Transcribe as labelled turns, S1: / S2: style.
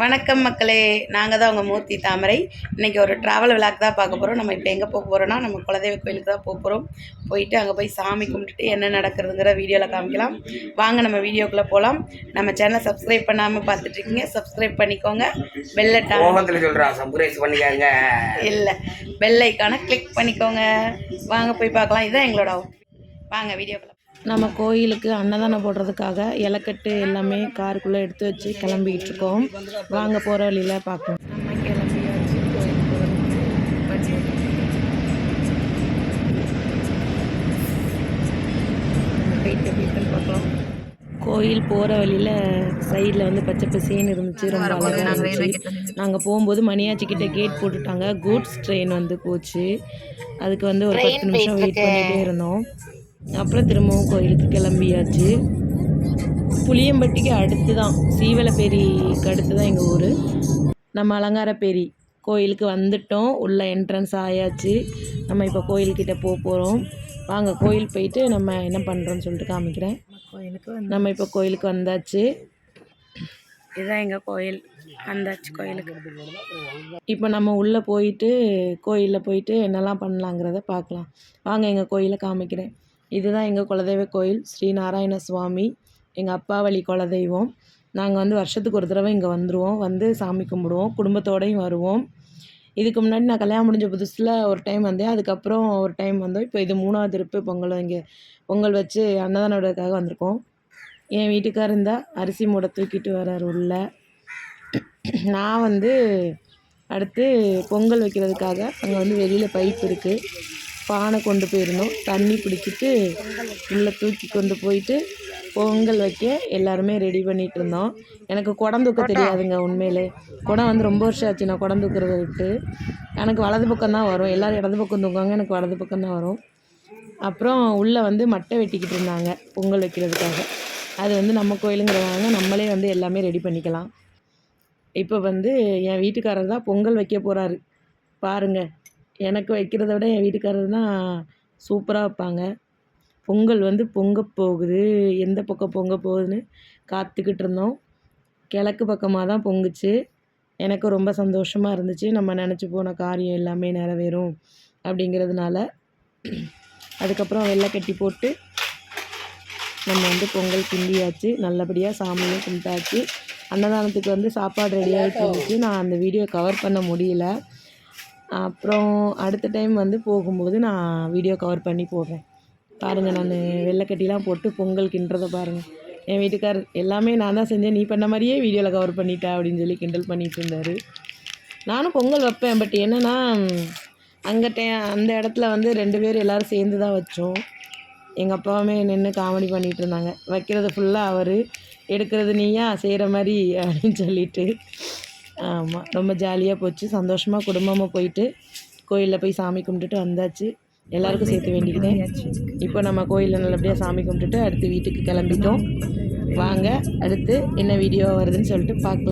S1: வணக்கம் மக்களே. நாங்கள் தான் உங்கள் மூர்த்தி தாமரை. இன்றைக்கி ஒரு ட்ராவல் விழாக்கு தான் பார்க்க போகிறோம் நம்ம இப்போ எங்கே போக போகிறோன்னா நம்ம குலதெய்வ கோயிலுக்கு தான் போக போகிறோம் போயிட்டு அங்கே போய் சாமி கும்பிட்டுட்டு என்ன நடக்கிறதுங்கிற வீடியோவில் காமிக்கலாம். வாங்க நம்ம வீடியோக்குள்ளே போகலாம் நம்ம சேனலை சப்ஸ்கிரைப் பண்ணாமல் பார்த்துட்ருக்கீங்க சப்ஸ்கிரைப் பண்ணிக்கோங்க. பெல்லட்டா
S2: கோபத்தில் சொல்கிறான் பண்ணிக்காங்க
S1: இல்லை பெல் ஐக்கானை கிளிக் பண்ணிக்கோங்க. வாங்க போய் பார்க்கலாம். இதுதான் எங்களோட. வாங்க வீடியோக்குள்ள நம்ம கோயிலுக்கு அன்னதானம் போடுறதுக்காக இலக்கட்டு எல்லாமே காருக்குள்ளே எடுத்து வச்சு கிளம்பிக்கிட்டு இருக்கோம் வாங்க போகிற வழியில் நம்ம கிளம்பியாச்சு போயிட்டு பார்க்கலாம் கோயில் போகிற வழியில் சைடில் வந்து பச்சை பசேன்னு இருந்துச்சு ரொம்ப அழகாக இருந்துச்சு. நாங்கள் போகும்போது மணியாச்சிக்கிட்ட கேட் போட்டுட்டாங்க. கூட்ஸ் ட்ரெயின் வந்து போச்சு. அதுக்கு வந்து ஒரு பத்து நிமிஷம் வெயிட் பண்ணிகிட்டே இருந்தோம். அப்புறம் திரும்பவும் கோயிலுக்கு கிளம்பியாச்சு. புளியம்பட்டிக்கு அடுத்து தான் சீவலப்பேரிக்கு அடுத்து தான் எங்கள் ஊர். நம்ம அலங்காரப்பேரி கோயிலுக்கு வந்துட்டோம். உள்ள என்ட்ரன்ஸ் ஆயாச்சு. நம்ம இப்போ கோயில்கிட்ட போக போகிறோம் வாங்க கோயில் போயிட்டு நம்ம என்ன பண்ணுறோன்னு சொல்லிட்டு காமிக்கிறேன். கோயிலுக்கு நம்ம இப்போ கோயிலுக்கு வந்தாச்சு. இதுதான் எங்கள் கோயில். வந்தாச்சு கோயிலுக்கு. இப்போ நம்ம உள்ளே போயிட்டு கோயிலில் போயிட்டு என்னெல்லாம் பண்ணலாங்கிறத பார்க்கலாம். வாங்க எங்கள் கோயிலை காமிக்கிறேன். இதுதான் எங்கள் குலதெய்வ கோயில் ஸ்ரீ நாராயண சுவாமி. எங்கள் அப்பா வழி குலதெய்வம். நாங்கள் வந்து வருஷத்துக்கு ஒரு தடவை இங்கே வந்துடுவோம் வந்து சாமி கும்பிடுவோம். குடும்பத்தோடையும் வருவோம். இதுக்கு முன்னாடி நான் கல்யாணம் முடிஞ்ச புதுசில் ஒரு டைம் வந்தேன். அதுக்கப்புறம் ஒரு டைம் வந்தோம். இப்போ இது மூணாவது இருப்பு பொங்கல் இங்கே பொங்கல் வச்சு அன்னதானம் வந்திருக்கோம். என் வீட்டுக்கார் இருந்தால் அரிசி மூடை தூக்கிட்டு வரார் உள்ள. நான் வந்து அடுத்து பொங்கல் வைக்கிறதுக்காக அங்கே வந்து வெளியில் பைப் இருக்குது பானை கொண்டு போயிருந்தோம். தண்ணி பிடிச்சிட்டு உள்ளே தூக்கி கொண்டு போயிட்டு பொங்கல் வைக்க எல்லாருமே ரெடி பண்ணிகிட்டு இருந்தோம். எனக்கு குடம் தூக்க தெரியாதுங்க உண்மையிலே. குடம் வந்து ரொம்ப வருஷம் ஆச்சு நான் குடம் தூக்குறத விட்டு. எனக்கு வலது பக்கம் தான் வரும். எல்லோரும் இடது பக்கம் தூக்குவாங்க எனக்கு வலது பக்கம் தான் வரும். அப்புறம் உள்ளே வந்து மட்டை வெட்டிக்கிட்டு இருந்தாங்க பொங்கல் வைக்கிறதுக்காக. அது வந்து நம்ம கோயிலுங்கிறவங்க நம்மளே வந்து எல்லாமே ரெடி பண்ணிக்கலாம். இப்போ வந்து என் வீட்டுக்காரர் தான் பொங்கல் வைக்க போகிறாரு பாருங்கள் எனக்கு வைக்கிறத விட என் வீட்டுக்காரர் தான் சூப்பராக வைப்பாங்க. பொங்கல் வந்து பொங்க போகுது. எந்த பக்கம் பொங்க போகுதுன்னு காத்துக்கிட்டு இருந்தோம். கிழக்கு பக்கமாக தான் பொங்குச்சு. எனக்கு ரொம்ப சந்தோஷமாக இருந்துச்சு. நம்ம நினச்சி போன காரியம் எல்லாமே நிறைவேறும் அப்படிங்கிறதுனால. அதுக்கப்புறம் வெள்ளை கட்டி போட்டு நம்ம வந்து பொங்கல் கிண்டியாச்சு. நல்லபடியாக சாமியும் கும்பிட்டாச்சு. அன்னதானத்துக்கு வந்து சாப்பாடு ரெடி ஆகிட்டு இருந்துச்சு. நான் அந்த வீடியோ கவர் பண்ண முடியல. அப்புறம் அடுத்த டைம் வந்து போகும்போது நான் வீடியோ கவர் பண்ணி போடுறேன். பாருங்கள் நான் வெள்ளைக்கட்டிலாம் போட்டு பொங்கல் கிண்டுறதை பாருங்கள் என் வீட்டுக்கார் எல்லாமே நான் தான் செஞ்சேன். நீ பண்ண மாதிரியே வீடியோவில் கவர் பண்ணிட்டா அப்படின்னு சொல்லி கிண்டல் பண்ணிட்டு இருந்தார். நானும் பொங்கல் வைப்பேன். பட் என்னென்னா அங்கே டே அந்த இடத்துல வந்து ரெண்டு பேர் எல்லோரும் சேர்ந்து தான் வச்சோம். எங்கள் அப்பாவுமே நின்று காமெடி பண்ணிகிட்டு இருந்தாங்க. வைக்கிறது ஃபுல்லாக அவர் எடுக்கிறது நீயா செய்கிற மாதிரி அப்படின்னு சொல்லிட்டு. ஆமாம் ரொம்ப ஜாலியாக போச்சு. சந்தோஷமாக குடும்பமாக போயிட்டு கோயிலில் போய் சாமி கும்பிட்டுட்டு வந்தாச்சு. எல்லாருக்கும் சேர்த்து வேண்டிக்கிட்டேன். இப்போ நம்ம கோயிலில் நல்லபடியாக சாமி கும்பிட்டுட்டு அடுத்து வீட்டுக்கு கிளம்பிட்டோம். வாங்க அடுத்து என்ன வீடியோ வருதுன்னு சொல்லிட்டு பார்க்கலாம்.